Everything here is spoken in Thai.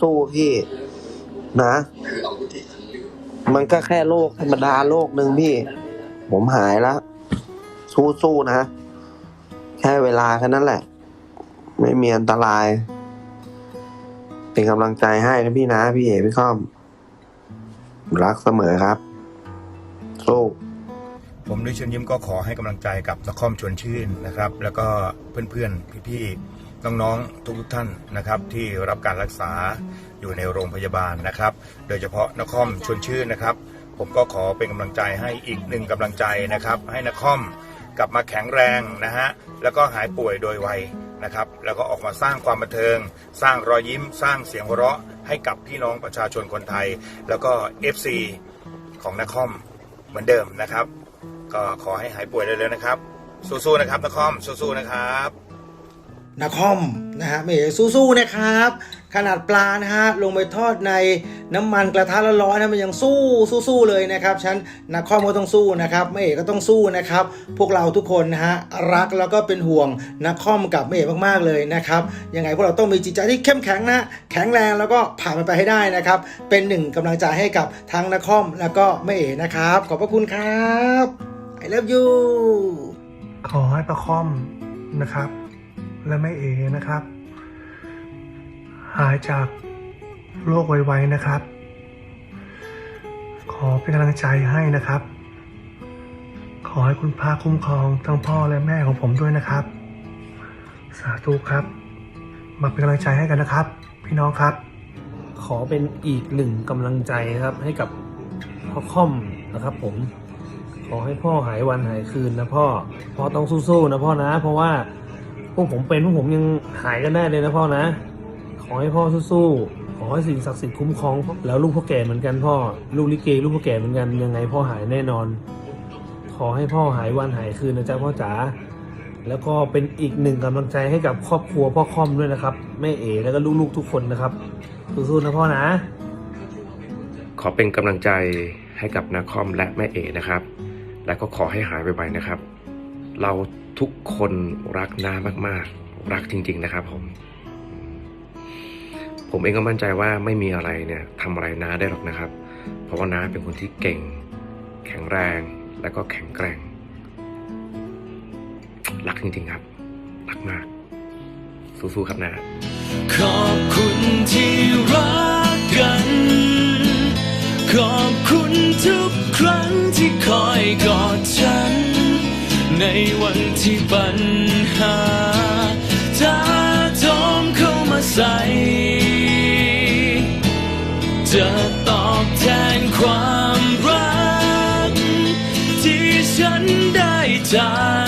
สู้ๆพี่ นะ มันก็แค่โรคธรรมดาโรคหนึ่งพี่ ผมหายแล้วสู้ๆนะ แค่เวลาแค่นั้นแหละ ไม่มีอันตราย เป็นกำลังใจให้นะพี่นะ พี่เอกพี่ค่อม รักเสมอครับ สู้ผมด้วยเชิญยิ้มก็ขอให้กำลังใจกับนครชวนชื่นนะครับ แล้วก็เพื่อนๆพี่ๆ น้องๆทุกท่านนะครับที่รับการรักษาอยู่ในโรงพยาบาลนะครับ โดยเฉพาะนครชวนชื่นนะครับ ผมก็ขอเป็นกำลังใจให้อีกหนึ่งกำลังใจนะครับ ให้นครกลับมาแข็งแรงนะฮะแล้วก็หายป่วยโดยไวนะครับ แล้วก็ออกมาสร้างความบันเทิง สร้างรอยยิ้ม สร้างเสียงหัวเราะให้กับพี่น้องประชาชนคนไทย แล้วก็ FC ของนครเหมือนเดิมนะครับ ก็ขอให้หายป่วยเร็วๆนะครับ สู้ๆนะครับนครสู้ๆนะครับ นาคอมนะฮะไม่เอ๋สู้ๆนะครับ ขนาดปลานะฮะลงไปทอดในน้ำมันกระทะร้อนๆนะมันยังสู้สู้ๆเลยนะครับฉันนาคอมก็ต้องสู้นะครับไม่เอ๋ก็ต้องสู้นะครับ พวกเราทุกคนนะฮะรักแล้วก็เป็นห่วงนาคอมกับไม่เอ๋มากๆเลยนะครับยังไงพวกเราต้องมีจิตใจที่เข้มแข็งนะแข็งแรงแล้วก็ผ่านมันไปให้ได้นะครับ เป็นหนึ่งกำลังใจให้กับทั้งนาคอมแล้วก็ไม่เอ๋นะครับ ขอบพระคุณครับ I love you ขอให้ประคอมนะครับ และแม่เอนะครับ หายจากโรคไวๆนะครับ ขอเป็นกำลังใจให้นะครับ ขอให้คุณพระคุ้มครองทั้งพ่อและแม่ของผมด้วยนะครับ สาธุครับ มาเป็นกำลังใจให้กันนะครับ พี่น้องครับ ขอเป็นอีกหนึ่งกำลังใจนะครับให้กับพ่อค่อมนะครับ ผมขอให้พ่อหายวันหายคืนนะพ่อ พ่อต้องสู้ๆนะพ่อนะ เพราะว่า วกผมเป็นพวกผมยังหายกันได้เลยนะพ่อนะ ขอให้พ่อสู้ๆขอให้สิ่งศักดิ์สิทธิ์คุ้มครองแล้วลูกพ่อแก่เหมือนกันพ่อลูกลิเกลูกพ่อแก่เหมือนกันยังไงพ่อหายแน่นอน ขอให้พ่อหายวันหายคืนนะจ๊ะพ่อจ๋าแล้วก็เป็นอีกหนึ่งกำลังใจให้กับครอบครัวพ่อค่อมด้วยนะครับแม่เอ๋แล้วก็ลูกๆทุกคนนะครับสู้ๆนะพ่อนะ ขอเป็นกำลังใจให้กับนาคอมและแม่เอนะครับ และก็ขอให้หายไวๆนะครับ เราทุกคนรักน้ามากๆ รักจริง ๆ นะครับ ผม ผมเองก็มั่นใจว่าไม่มีอะไรเนี่ยทำอะไรน้าได้หรอกนะครับ เพราะว่าน้าเป็นคนที่เก่ง แข็งแรงและก็แข็งแกร่ง รักจริง ๆ ครับ รักมาก สู้ๆครับนาขอบคุณที่รักกัน ขอบคุณทุกครั้งที่คอยกอดฉัน ในวันที่ปัญหาถ้าทมเข้ามาใส่จะตอบแทนความรัก ที่ฉันได้จาก